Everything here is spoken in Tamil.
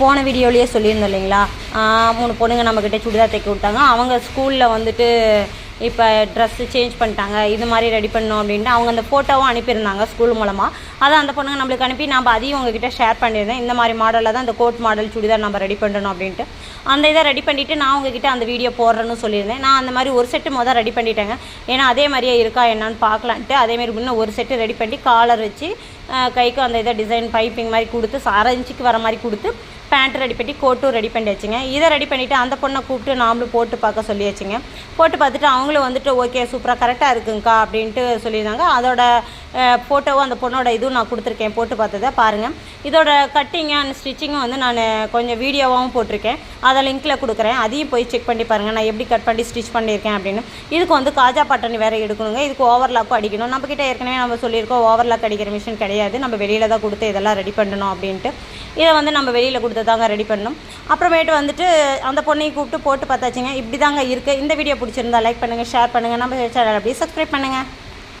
போன வீடியோலேயே சொல்லியிருந்தோம் இல்லைங்களா? மூணு பொண்ணுங்க நம்மக்கிட்ட சுடிதார் தைக்க கொடுத்தாங்க அவங்க ஸ்கூலில் வந்துட்டு இப்போ ட்ரெஸ்ஸு சேஞ்ச் பண்ணிட்டாங்க. இது மாதிரி ரெடி பண்ணோம் அப்படின்ட்டு அவங்க அந்த ஃபோட்டோவும் அனுப்பியிருந்தாங்க ஸ்கூல் மூலமாக அதை அந்த பொண்ணுங்க நம்மளுக்கு அனுப்பி நம்ம அதையும் உங்ககிட்ட ஷேர் பண்ணியிருந்தேன் இந்த மாதிரி மாடலில் தான் இந்த கோட் மாடல் சுடிதார் நம்ம ரெடி பண்ணணும் அப்படின்ட்டு. அந்த இதை ரெடி பண்ணிவிட்டு நான் உங்ககிட்ட அந்த வீடியோ போடுறேன்னு சொல்லியிருந்தேன். நான் அந்த மாதிரி ஒரு செட்டு மொதல் ரெடி பண்ணிட்டேங்க. ஏன்னா அதே மாதிரியே இருக்கா என்னான்னு பார்க்கலான்ட்டு அதேமாரி இன்னும் ஒரு செட்டு ரெடி பண்ணி காலர் வச்சு கைக்கும் கைக்கு அந்த இதை டிசைன் பைப்பிங் மாதிரி கொடுத்து அரை இன்ச்சுக்கு வர மாதிரி கொடுத்து பேண்ட் ரெடி பண்ணி கோட்டும் ரெடி பண்ணி வச்சுங்க. இதை ரெடி பண்ணிவிட்டு அந்த பொண்ணை கூப்பிட்டு நாமளும் போட்டு பார்க்க சொல்லியாச்சுங்க போட்டு பார்த்துட்டு அவங்களும் வந்துட்டு ஓகே சூப்பராக கரெக்டாக இருக்குங்கக்கா அப்படின்ட்டு சொல்லியிருந்தாங்க. அதோட ஃபோட்டோவும் அந்த பொண்ணோட இதுவும் நான் கொடுத்துருக்கேன். போட்டு பார்த்ததை பாருங்கள் இதோட கட்டிங்கு அண்ட் ஸ்டிச்சிங்கும் வந்து நான் கொஞ்சம் வீடியோவாகவும் போட்டிருக்கேன். அதை லிங்க்கில் கொடுக்குறேன். அதையும் போய் செக் பண்ணி பாருங்கள் நான் எப்படி கட் பண்ணி ஸ்டிச் பண்ணியிருக்கேன் அப்படின்னு. இதுக்கு வந்து காஜா பட்டன் வேறு எடுக்கணுங்க. இதுக்கு ஓவர்லாக்கும் அடிக்கணும். நம்மக்கிட்ட ஏற்கனவே நம்ம சொல்லியிருக்கோம் ஓவர்லாக் அடிக்கிற மிஷின் கிடையாது. கிடையாது. நம்ம வெளியில் தான் கொடுத்து இதெல்லாம் ரெடி பண்ணணும் அப்படின்ட்டு. இதை வந்து நம்ம வெளியில் கொடுத்து தாங்க ரெடி பண்ணணும். அப்புறமேட்டு வந்துட்டு அந்த பொண்ணையும் கூப்பிட்டு போட்டு பார்த்தாச்சுங்க. இப்படி தாங்க இருக்குது இந்த வீடியோ பிடிச்சிருந்தா லைக் பண்ணுங்கள் ஷேர் பண்ணுங்கள் நம்ம சேனல் அப்படியே சப்ஸ்கிரைப் பண்ணுங்கள்